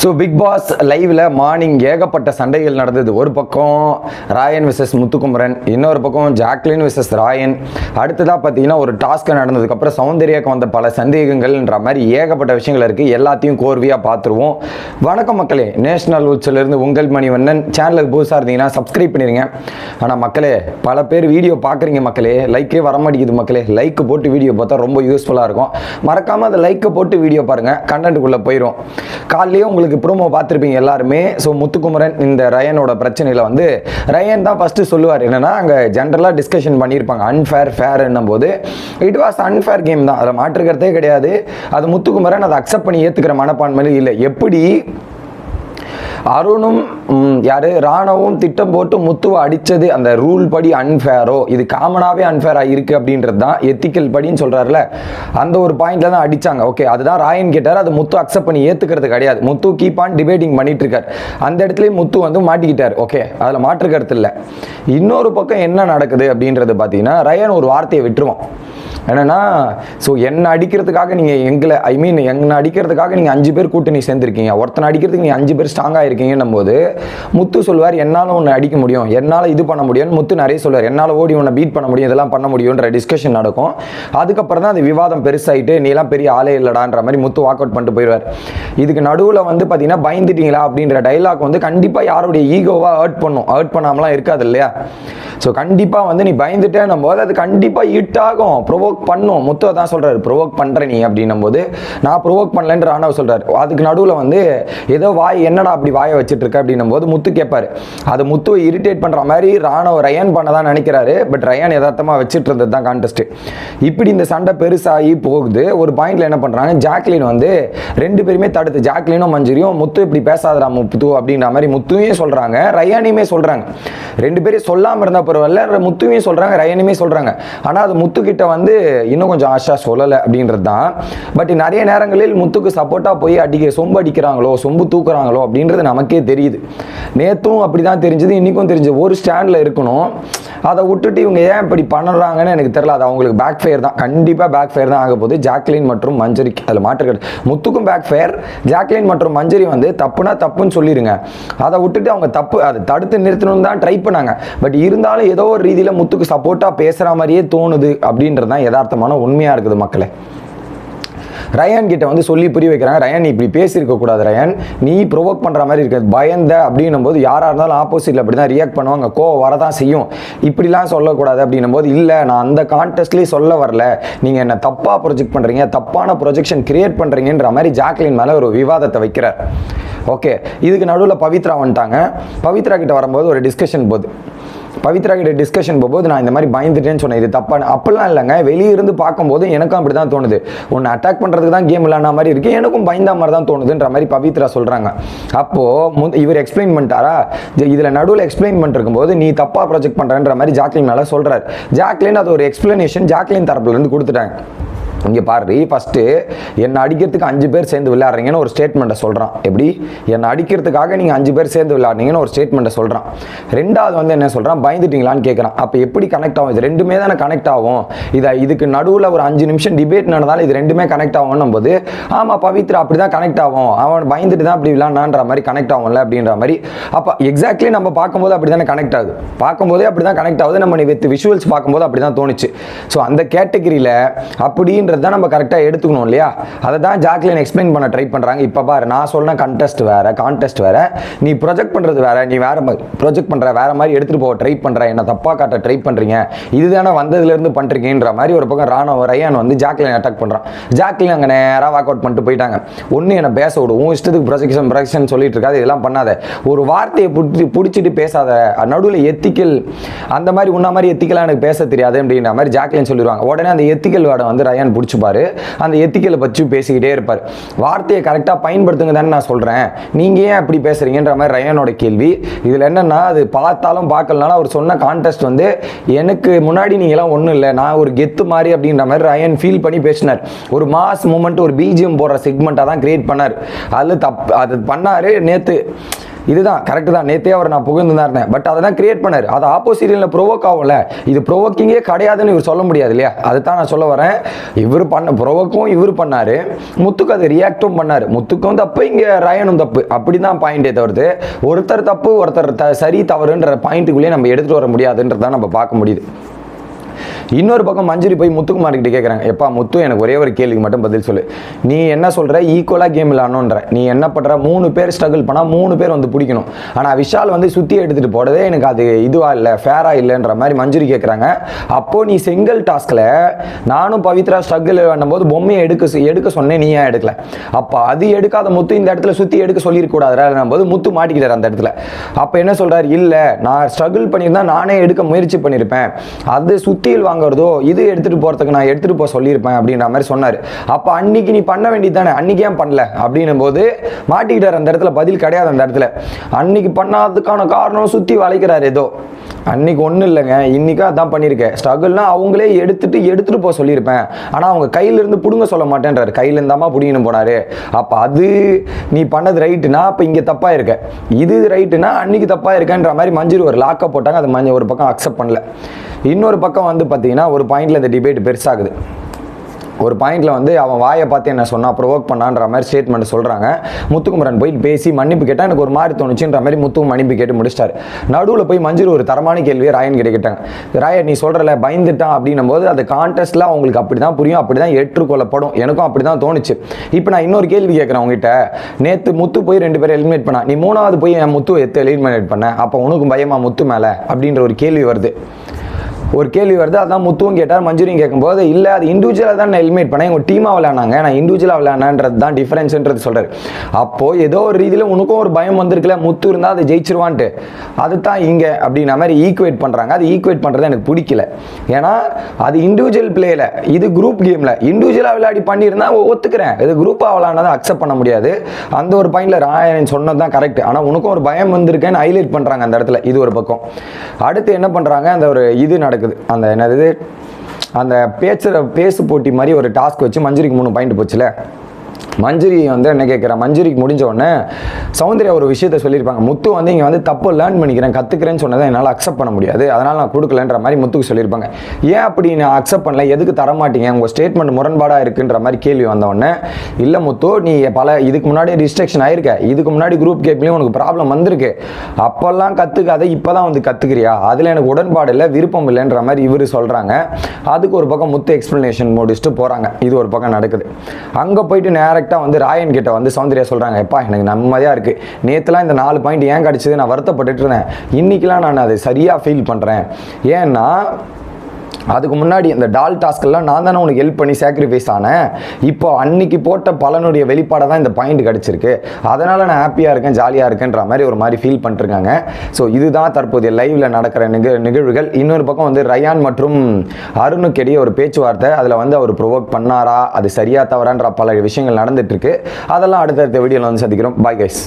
So Bigg Boss லைவ்ல morning ஏகப்பட்ட சண்டைகள் நடந்தது. ஒரு பக்கம் ராயன் விசஸ் முத்துக்குமரன் இன்னொரு பக்கம் ஜாக்லின் விசஸ் ராயன் அடுத்ததாக பார்த்தீங்கன்னா ஒரு டாஸ்க் நடந்ததுக்கப்புறம் சௌந்தர்யாக்கு வந்த பல சந்தேகங்கள்ன்ற மாதிரி ஏகப்பட்ட விஷயங்கள் இருக்குது எல்லாத்தையும் கோர்வையாக பார்த்துருவோம். வணக்கம் மக்களே நேஷனல் உச்சிலிருந்து உங்கள் மணிவண்ணன். சேனலுக்கு புதுசாக இருந்தீங்கன்னா சப்ஸ்கிரைப் பண்ணிடுங்க ஆனால் மக்களே பல பேர் வீடியோ பார்க்குறீங்க மக்களே. லைக்கே வர மாட்டேங்குது மக்களே. லைக் போட்டு வீடியோ பார்த்தா ரொம்ப யூஸ்ஃபுல்லாக இருக்கும். மறக்காமல் அந்த லைக்கை போட்டு வீடியோ பாருங்கள் கண்டென்ட்டுக்குள்ளே போயிடும் காலையிலேயே உங்களுக்கு ப்ரோமோ பார்த்துருப்பீங்க எல்லாருமே. ஸோ முத்துக்குமரன் இந்த ரயனோட பிரச்சனையில் வந்து ரயன் தான் ஃபஸ்ட்டு சொல்லுவார். என்னன்னா அங்கே ஜென்ரலாக டிஸ்கஷன் பண்ணியிருப்பாங்க. அன்ஃபேர் ஃபேர் போது இட் வாஸ் அன்ஃபேர் கேம் தான். அதில் மாற்றுக்கிறதே கிடையாது. அது முத்துக்குமரன் அதை அக்செப்ட் பண்ணி ஏற்றுக்கிற மனப்பான்மையில் இல்லை. எப்படி அருணும் யார் யாரு? ராணவும் திட்டம் போட்டு முத்துவை அடித்தது அந்த ரூல் படி அன்ஃபேரோ இது காமனாகவே அன்ஃபேராக இருக்கு அப்படின்றது தான் எத்திக்கல் படின்னு சொல்கிறாருல அந்த ஒரு பாயிண்டில் தான் அடிச்சாங்க. ஓகே அதுதான் ராயன் கேட்டார். அது முத்து அக்செப்ட் பண்ணி ஏற்றுக்கிறது கிடையாது. முத்து கீப் ஆன் டிபேட்டிங் பண்ணிட்டு இருக்கார் அந்த இடத்துலையும் முத்து வந்து மாட்டிக்கிட்டார். ஓகே அதில் மாற்று கருத்து இல்லை. இன்னொரு பக்கம் என்ன நடக்குது அப்படின்றது பார்த்தீங்கன்னா ரயன் ஒரு வார்த்தையை விட்டுருவான். என்னன்னா ஸோ என்னை அடிக்கிறதுக்காக நீங்கள் எங்களை ஐ மீன் என்னை அடிக்கிறதுக்காக நீங்கள் அஞ்சு பேர் கூட்டணி சேர்ந்துருக்கீங்க. ஒருத்தனை அடிக்கிறதுக்கு நீங்கள் அஞ்சு பேர் ஸ்ட்ராங்காக இருக்கீங்கன்னும் போது முத்து சொல்லுவார் என்னால் உன்னை அடிக்க முடியும். என்னால் இது பண்ண முடியும்னு முத்து நிறைய சொல்லுவார். என்னால் ஓடி உன்னை பீட் பண்ண முடியும். இதெல்லாம் பண்ண முடியுன்ற டிஸ்கஷன் நடக்கும். அதுக்கப்புறம் தான் அது விவாதம் பெருசாயிட்டு நீலாம் பெரிய ஆளே இல்லடான்ற மாதிரி முத்து வாக் அவுட் பண்ணிட்டு போயிடுவார். இதுக்கு நடுவில் வந்து பார்த்தீங்கன்னா பயந்துட்டீங்களா? அப்படின்ற டைலாக் வந்து கண்டிப்பாக யாருடைய ஈகோவாக ஹர்ட் பண்ணும். ஹர்ட் பண்ணாமலாம் இருக்காது இல்லையா? ஸோ கண்டிப்பாக வந்து நீ பயந்துட்டேன்னும் போது அது கண்டிப்பாக ஹிட் ஆகும். ப்ரொவோக் பண்ணும். முத்து தான் சொல்கிறாரு ப்ரொவோக் பண்ணுற நீ அப்படின்னும் போது நான் ப்ரொவோக் பண்ணலன்ற ஆனவ சொல்கிறார் அதுக்கு நடுவில் வந்து ஏதோ வாய் என்னடா அப்படி வாயை வச்சுட்டு இருக்க அப்படின்னும் போது முத்து கேட்பார் அது முத்துவை இரிட்டேட் பண்ணுற மாதிரி ராணவ ரயன் பண்ண தான் நினைக்கிறாரு. பட் ரயன் யதார்த்தமாக வச்சுட்டு இருந்தது தான் கான்டெஸ்ட் இப்படி இந்த சண்டை பெருசாகி போகுது. ஒரு பாயிண்ட்ல என்ன பண்ணுறாங்க ஜாக்லின் வந்து ரெண்டு பேருமே தடுத்து ஜாக்லினும் மஞ்சுரியும் முத்து இப்படி பேசாதரா முத்து அப்படின்ற மாதிரி முத்துவையும் சொல்கிறாங்க ரயானையுமே சொல்கிறாங்க ரெண்டு பேரும் சொல்லாமல் இருந்தால் பரவாயில்ல முத்துவையும் சொல்கிறாங்க ரயனுமே சொல்கிறாங்க ஆனால் அது முத்துக்கிட்ட வந்து இன்னும் கொஞ்சம் ஆஷா சொல்லலை அப்படின்றது தான். பட் நிறைய நேரங்களில் முத்துக்கு சப்போர்ட்டாக போய் அடிக்க சொம்பு அடிக்கிறாங்களோ சொம்பு தூக்குறாங்களோ அப்படின்றது நமக்கே தெரியுது. நேற்றும் அப்படி தான் தெரிஞ்சது இன்றைக்கும் தெரிஞ்சு ஒரு ஸ்டாண்டில் இருக்கணும். அதை விட்டுட்டு இவங்க ஏன் இப்படி பண்ணுறாங்கன்னு எனக்கு தெரியல. அது அவங்களுக்கு பேக் ஃபயர் தான். கண்டிப்பாக பேக் ஃபயர் தான் ஆக போகுது. ஜாக்லின் மற்றும் மஞ்சரிக்கு அதில் மாற்றுக்கிறது முத்துக்கும் பேக் ஃபயர் ஜாக்லின் மற்றும் மஞ்சரி வந்து தப்புனா தப்புன்னு சொல்லிடுங்க அதை விட்டுட்டு அவங்க தப்பு அதை தடுத்து நிறுத்தணும்னு தான் ட்ரை பண்ணாங்க பட் இருந்தாலும் ஏதோ ஒரு ரீதியில் முத்துக்கு சப்போர்ட்டாக பேசுகிற மாதிரியே தோணுது அப்படின்றது தான் யதார்த்தமான உண்மையாக இருக்குது மக்களே. ரயான் கிட்ட வந்து சொல்லி புரிய வைக்கிறாங்க. ரயான் நீ இப்படி பேசியிருக்க கூடாது ரயான். நீ ப்ரொவோக் பண்ணுற மாதிரி இருக்க பயந்த அப்படின்னும் போது யாராக இருந்தாலும் ஆப்போசிட்டில் அப்படி தான் ரியாக்ட் பண்ணுவாங்க. கோவம் வரதான் செய்யும். இப்படிலாம் சொல்லக்கூடாது அப்படின்னும் போது இல்லை நான் அந்த கான்டெஸ்ட்லேயே சொல்ல வரல. நீங்கள் என்ன தப்பாக ப்ரொஜெக்ட் பண்ணுறீங்க தப்பான ப்ரொஜெக்ஷன் கிரியேட் பண்ணுறீங்கன்ற மாதிரி ஜாக்லின் மேலே ஒரு விவாதத்தை வைக்கிறார். ஓகே இதுக்கு நடுவில் பவித்ரா வந்துட்டாங்க. பவித்ரா கிட்ட வரும்போது ஒரு டிஸ்கஷன் போகுது பவித்ரா கிட்ட டிஸ்கஷன் போகும்போது நான் இந்த மாதிரி பயந்துட்டேன்னு சொன்னேன் இது தப்பான அப்பெல்லாம் இல்லைங்க. வெளியே இருந்து பார்க்கும்போது எனக்கும் அப்படி தான் தோணுது. உன்னை அட்டாக் பண்ணுறதுக்கு தான் கேம் விளாட்ன மாதிரி இருக்குது எனக்கும் பயந்தா மாதிரி தான் தோணுதுன்ற மாதிரி பவித்ரா சொல்கிறாங்க அப்போது மு இவர் எக்ஸ்பிளைன் பண்ணிட்டாரா? இதில் நடுவில் எக்ஸ்பிளைன் பண்ணிருக்கும்போது நீ தப்பாக ப்ரொஜெக்ட் பண்ணுறன்ற மாதிரி ஜாக்லின் மேலே சொல்கிறார் ஜாக்லின் அது ஒரு எக்ஸ்பிளனேஷன் ஜாக்லின் தரப்புலேருந்து கொடுத்துட்டாங்க. இங்கே பாரு ஃபஸ்ட்டு என்னை அடிக்கிறதுக்கு அஞ்சு பேர் சேர்ந்து விளையாடுறீங்கன்னு ஒரு ஸ்டேட்மெண்ட்டை சொல்கிறான் எப்படி? என்னை அடிக்கிறதுக்காக நீங்கள் அஞ்சு பேர் சேர்ந்து விளையாடுறீங்கன்னு ஒரு ஸ்டேட்மெண்ட்டை சொல்கிறான் ரெண்டாவது வந்து என்ன சொல்கிறான் பயந்துட்டீங்களான்னு கேட்குறான் அப்போ எப்படி கனெக்ட் ஆகும்? இது ரெண்டுமே தானே கனெக்ட் ஆகும். இதை இதுக்கு நடுவில் ஒரு அஞ்சு நிமிஷம் டிபேட் நடந்தாலும் இது ரெண்டுமே கனெக்ட் ஆகும்னும் போது ஆமாம் பவித்ரா அப்படி தான் கனெக்ட் ஆகும். அவன் பயந்துட்டு தான் அப்படி விளாண்டான்ற மாதிரி கனெக்ட் ஆகும்ல அப்படின்ற மாதிரி. அப்போ எக்ஸாக்ட்லி நம்ம பார்க்கும்போது அப்படி தானே கனெக்ட் ஆகுது. பார்க்கும்போதே அப்படி தான் கனெக்ட் ஆகுது. நம்ம வித் விஷுவல்ஸ் பார்க்கும்போது அப்படி தான் தோணுச்சு. ஸோ அந்த கேட்டகரியில் அப்படின்றது தான் நம்ம கரெக்டாக எடுத்துக்கணும் இல்லையா? அதை தான் ஜாக்லின் எக்ஸ்பிளைன் பண்ண ட்ரை பண்ணுறாங்க இப்போ பாரு நான் சொன்ன கண்டெஸ்ட் வேறு கான்டெஸ்ட் வேறு. நீ ப்ரொஜெக்ட் பண்ணுறது வேறு நீ வேறு மாதிரி ப்ரொஜெக்ட் பண்ணுற வேறு மாதிரி எடுத்துகிட்டு போக ட்ரை பண்ணுற என்ன தப்பாக காட்ட ட்ரை பண்ணுறீங்க இதுதானே வந்ததுலேருந்து பண்ணுறீங்கன்ற மாதிரி ஒரு பக்கம் ராணுவ ரயான் வந்து ஜாக்லின் அட்டாக் பண்ணுறான் ஜாக்லின் அங்கே நேராக வாக் அவுட் பண்ணிட்டு போயிட்டாங்க. ஒன்று என்னை பேச விடும் உன் இஷ்டத்துக்கு ப்ரொஜெக்ஷன் ப்ரொஜெக்ஷன் சொல்லிட்டு இருக்காது இதெல்லாம் பண்ணாத. ஒரு வார்த்தையை பிடிச்சி பிடிச்சிட்டு பேசாத. நடுவில் எத்திக்கல் அந்த மாதிரி உன்ன மாதிரி எத்திக்கலாம் எனக்கு பேச தெரியாது அப்படின்ற மாதிரி ஜாக்லின் சொல்லிடுவாங்க. உடனே அந்த எத்திக்கல் வேர்டை வந்து ரயான் பிடிச்சிப்பார் அந்த எத்திக்கலை பற்றியும் பேசிக்கிட்டே இருப்பார். வார்த்தையை கரெக்டாக பயன்படுத்துங்க தானே நான் சொல்கிறேன் நீங்கள் ஏன் அப்படி பேசுகிறீங்கன்ற மாதிரி ரயானோட கேள்வி. இதில் என்னென்னா அது பார்த்தாலும் பார்க்கலனாலும் அவர் சொன்ன கான்டெஸ்ட் வந்து எனக்கு முன்னாடி நீங்களாம் ஒன்றும் இல்லை. நான் ஒரு கெத்து மாதிரி அப்படின்ற மாதிரி ரயன் ஃபீல் பண்ணி பேசினார். ஒரு மாஸ் மூமெண்ட் ஒரு பிஜிஎம் போடுற செக்மெண்ட்டாக தான் கிரியேட் பண்ணார். அதில் தப் அது பண்ணார் நேற்று இதுதான் கரெக்டு தான். நேத்தே அவர் நான் புகழ்ந்து தான் இருந்தேன் பட் அதை தான் கிரியேட் பண்ணார். அது ஆப்போசிட்டில் ப்ரொவோக் ஆகும்ல. இது ப்ரொவோக்கிங்கே கிடையாதுன்னு இவர் சொல்ல முடியாது இல்லையா? அதுதான் நான் சொல்ல வரேன். இவர் பண்ண ப்ரொவோக்கும் இவர் பண்ணாரு. முத்துக்கு அதை ரியாக்டும் பண்ணார். முத்துக்கும் தப்பு இங்கே ரயனும் தப்பு. அப்படி தான் பாயிண்டே தவிர்த்து ஒருத்தர் தப்பு ஒருத்தர் த சரி தவறுன்ற பாயிண்ட்டுக்குள்ளேயே நம்ம எடுத்துகிட்டு வர முடியாதுன்றதான் நம்ம பார்க்க முடியுது. இன்னொரு பக்கம் மஞ்சுரி போய் முத்துக்குமார் கிட்ட கேட்குறாங்க எப்பா முத்து எனக்கு ஒரே ஒரு கேள்விக்கு மட்டும் பதில் சொல்லு. நீ என்ன சொல்ற? ஈக்குவலாக கேம் விளாடணுன்ற நீ என்ன பண்ணுற மூணு பேர் ஸ்ட்ரகிள் பண்ணால் மூணு பேர் வந்து பிடிக்கணும். ஆனால் விஷால் வந்து சுற்றி எடுத்துகிட்டு போகிறதே எனக்கு அது இதுவாக இல்லை ஃபேராக இல்லைன்ற மாதிரி மஞ்சுரி கேட்குறாங்க அப்போ நீ செங்கல் டாஸ்கில் நானும் பவித்ரா ஸ்ட்ரகிள் பண்ணும்போது பொம்மையை எடுக்க எடுக்க சொன்னேன் நீ ஏன் எடுக்கல? அப்போ அது எடுக்காத முத்து இந்த இடத்துல சுற்றி எடுக்க சொல்லியிருக்கக்கூடாதுன்னு போது முத்து மாட்டிக்கிட்டார் அந்த இடத்துல. அப்போ என்ன சொல்கிறார் இல்லை நான் ஸ்ட்ரகிள் பண்ணியிருந்தா நானே எடுக்க முயற்சி பண்ணியிருப்பேன். அது சுற்றி சுத்தியில் வாங்குறதோ இது எடுத்துகிட்டு போறதுக்கு நான் எடுத்துகிட்டு போக சொல்லியிருப்பேன் அப்படின்ற மாதிரி சொன்னார். அப்போ அன்னைக்கு நீ பண்ண வேண்டியது தானே? அன்னைக்கு ஏன் பண்ணல? அப்படின்னும் போது மாட்டிக்கிட்டார் அந்த இடத்துல பதில் கிடையாது அந்த இடத்துல. அன்னைக்கு பண்ணாததுக்கான காரணம் சுற்றி வளைக்கிறார் ஏதோ. அன்னைக்கு ஒன்றும் இல்லைங்க. இன்னைக்கா அதான் பண்ணியிருக்கேன். ஸ்ட்ரகிள்னா அவங்களே எடுத்துட்டு எடுத்துட்டு போக சொல்லியிருப்பேன். ஆனால் அவங்க கையிலிருந்து பிடுங்க சொல்ல மாட்டேன்றாரு. கையில இருந்தாமா பிடிங்கன்னு போனாரு. அப்போ அது நீ பண்ணது ரைட்டுனா அப்போ இங்கே தப்பாக இருக்க. இது ரைட்டுனா அன்னைக்கு தப்பாக இருக்கேன்ற மாதிரி மஞ்சள் ஒரு லாக்கப் போட்டாங்க. அது மஞ்சள் ஒரு பக்கம் அக்செப்ட் பண்ணல. இன்னொரு பக்கம் வந்து பார்த்தீங்கன்னா ஒரு பாயிண்டில் இந்த டிபேட் பெருசாகுது. ஒரு பாயிண்டில் வந்து அவன் வாயை பார்த்து என்ன சொன்னால் ப்ரொவோக் பண்ணான்ற மாதிரி ஸ்டேட்மெண்ட் சொல்கிறாங்க முத்துக்குமரன் போய் பேசி மன்னிப்பு கேட்டால் எனக்கு ஒரு மாதிரி தோணுச்சுன்ற மாதிரி முத்து மன்னிப்பு கேட்டு முடிச்சிட்டார். நடுவில் போய் மஞ்சள் ஒரு தரமான கேள்வியை ராயன் கிட்ட கேட்டாங்க. ராயன் நீ சொல்கிறல பயந்துட்டான் அப்படின்னும் போது அது கான்டெஸ்ட்டில் அவங்களுக்கு அப்படி தான் புரியும் அப்படி தான் ஏற்றுக்கொள்ளப்படும். எனக்கும் அப்படி தான் தோணுச்சு. இப்போ நான் இன்னொரு கேள்வி கேட்குறேன் உங்ககிட்ட. நேற்று முத்து போய் ரெண்டு பேரும் எலிமினேட் பண்ணா நீ மூணாவது போய் என் முத்து எத்து எலிமினேட் பண்ண அப்போ உனக்கும் பயமா முத்து மேலே? அப்படின்ற ஒரு கேள்வி வருது. ஒரு கேள்வி வருது அதான் முத்துவும் கேட்டார் மஞ்சுரியும் கேட்கும்போது இல்லை அது இண்டிவிஜுவலாக தான் நான் எலிமினேட் பண்ணேன் எங்கள் டீமாக விளையாடினாங்க நான் இண்டிவிஜுவலாக விளையாடினன்றது தான் டிஃபரன்ஸ்ன்றது சொல்கிறார் அப்போது ஏதோ ஒரு ரீதியில் உனக்கும் ஒரு பயம் வந்திருக்குல்ல முத்து இருந்தால் அதை ஜெயிச்சிருவான்ட்டு. அதுதான் இங்கே அப்படின்ன மாதிரி ஈக்குவேட் பண்ணுறாங்க அது ஈக்குவேட் பண்ணுறது எனக்கு பிடிக்கல. ஏன்னா அது இண்டிவிஜுவல் பிளேயில் இது குரூப் கேமில் இண்டிவிஜுவலாக விளையாடி பண்ணியிருந்தா ஒத்துக்கிறேன். இது குரூப்பாக விளையாடினதை அக்செப்ட் பண்ண முடியாது. அந்த ஒரு பாயிண்டில் ராயன் சொன்னது தான் கரெக்ட் ஆனால் உனக்கும் ஒரு பயம் வந்திருக்கேன்னு ஹைலைட் பண்ணுறாங்க அந்த இடத்துல. இது ஒரு பக்கம். அடுத்து என்ன பண்ணுறாங்க அந்த ஒரு இது நடக்குது. அந்த என்னது அந்த பேச்சுற பேசு போட்டி மாதிரி ஒரு டாஸ்க் வச்சு மஞ்சுரிக்கு மூணு பாயிண்ட் போச்சுல. மஞ்சுரி வந்து என்ன கேட்குறேன் மஞ்சுரிக்கு முடிஞ்ச உடனே சௌந்தர்யா ஒரு விஷயத்த சொல்லியிருப்பாங்க. முத்து வந்து இங்கே வந்து தப்பு லேர்ன் பண்ணிக்கிறேன் கற்றுக்கிறேன்னு சொன்னதை என்னால் அக்செப்ட் பண்ண முடியாது. அதனால் நான் கொடுக்கலன்ற மாதிரி முத்துக்கு சொல்லியிருப்பாங்க. ஏன் அப்படி நான் அக்செப்ட் பண்ணல? எதுக்கு தர மாட்டீங்க? உங்கள் ஸ்டேட்மெண்ட் முரண்பாடாக இருக்குன்ற மாதிரி கேள்வி வந்த இல்லை முத்து நீ பல இதுக்கு முன்னாடி ரிஸ்ட்ரிக்ஷன் ஆயிருக்க. இதுக்கு முன்னாடி குரூப் கேப்லேயும் உனக்கு ப்ராப்ளம் வந்திருக்கு. அப்போல்லாம் கற்றுக்காத இப்போ தான் வந்து கற்றுக்கிறியா அதில் எனக்கு உடன்பாடு இல்லை விருப்பம் இல்லைன்ற மாதிரி இவர் சொல்கிறாங்க அதுக்கு ஒரு பக்கம் முத்து எக்ஸ்ப்ளனேஷன் முடிச்சுட்டு போகிறாங்க இது ஒரு பக்கம் நடக்குது. அங்கே போயிட்டு நேராக டேரெக்டாக வந்து ராயன் கிட்ட வந்து சௌந்தர்யா சொல்கிறாங்க எப்பா எனக்கு நிம்மதியாக இருக்குது நேற்றுலாம் இந்த நாலு பாயிண்ட் ஏன் கிடச்சிது? நான் வருத்தப்பட்டுட்டு இருந்தேன். இன்றைக்கெலாம் நான் அதை சரியாக ஃபீல் பண்ணுறேன் ஏன்னா அதுக்கு முன்னாடி இந்த டால் டாஸ்க்கெல்லாம் நான் தானே உனக்கு ஹெல்ப் பண்ணி சாக்ரிஃபைஸ் ஆனேன். இப்போ அன்னைக்கு போட்ட பலனுடைய வெளிப்பாடாக தான் இந்த பாயிண்ட் கிடச்சிருக்கு. அதனால் நான் ஹாப்பியாக இருக்கேன் ஜாலியாக இருக்கேன்ற மாதிரி ஒரு மாதிரி ஃபீல் பண்ணிருக்காங்க. ஸோ இதுதான் தற்போதைய லைவில் நடக்கிற நிக நிகழ்வுகள். இன்னொரு பக்கம் வந்து ரயான் மற்றும் அருணுக்கிடையே ஒரு பேச்சுவார்த்தை. அதில் வந்து அவர் ப்ரொவோக் பண்ணாரா? அது சரியா தவறான்ற பல விஷயங்கள் நடந்துட்டு இருக்கு. அதெல்லாம் அடுத்தடுத்த வீடியோவில் வந்து சந்திக்கிறோம். Bye guys